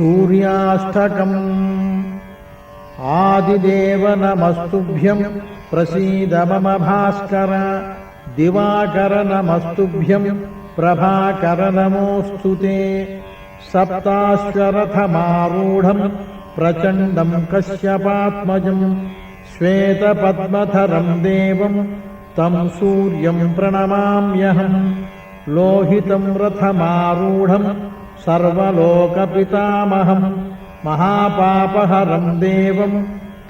सूर्याष्टकम् आदिदेव नमस्तुभ्यम् प्रसीद मम भास्कर। दिवाकर नमस्तुभ्यम् प्रभाकर नमोऽस्तु ते। सप्ताश्वरथमारूढम् प्रचण्डम् कश्यपात्मजम् श्वेतपद्मधरम् देवम् तम् सूर्यम् प्रणमाम्यहम्। लोहितम् रथमारूढम् सर्वलोकपितामहम् महापापहरम् देवम्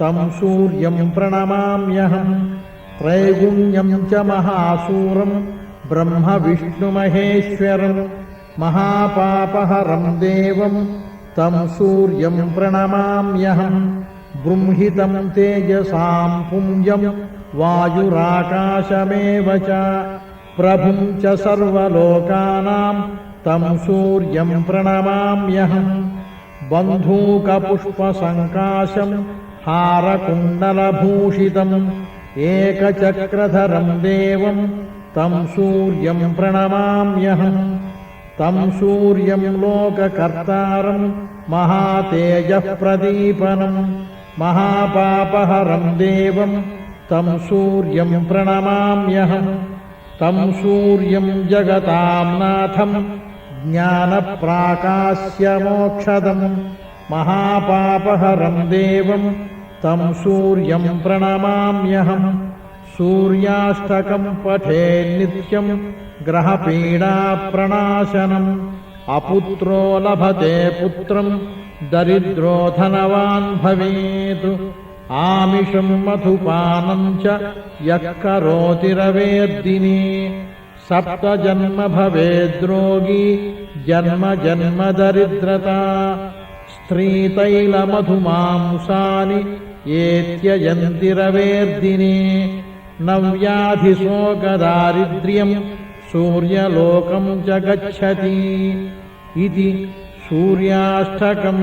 तम् सूर्यम् प्रणमाम्यहम् त्रैगुण्यम् च महासूरम् ब्रह्म विष्णुमहेश्वरम् महापापहरम् देवम् तम् सूर्यम् प्रणमाम्यहम् बृंहितम् तेजसाम् पुञ्जम् वायुराकाशमेव च प्रभुम् च सर्वलोकानाम् तम् सूर्यम् प्रणमाम्यहम् बन्धूकपुष्पसङ्काशम् हारकुण्डलभूषितम् एकचक्रधरम् देवम् तम् सूर्यम् प्रणमाम्यहम् तम् सूर्यम् लोककर्तारम् महातेजः प्रदीपनम् महापापहरम् देवम् तम् सूर्यम् प्रणमाम्यहम् तम् सूर्यम् जगताम् नाथम् ज्ञानप्राकाश्यमोक्षदम् महापापहरम् देवम् तम् सूर्यम् प्रणमाम्यहम् सूर्याष्टकम् पठे नित्यम् ग्रहपीडाप्रणाशनम्। अपुत्रो लभते पुत्रम् दरिद्रो धनवान् भवेत्। आमिषम् मधुपानम् च यः करोति रवेद्दिने సప్తజన్మ భవేద్రోగి జన్మ జన్మ దరిద్రత స్త్రీతైలమధుమాంసాని ఏత్యయంతిరవేర్దినే నవ్యాధిశోకదారిద్ర్యం సూర్యలోకం జగచ్చతి ఇది సూర్యాష్టకం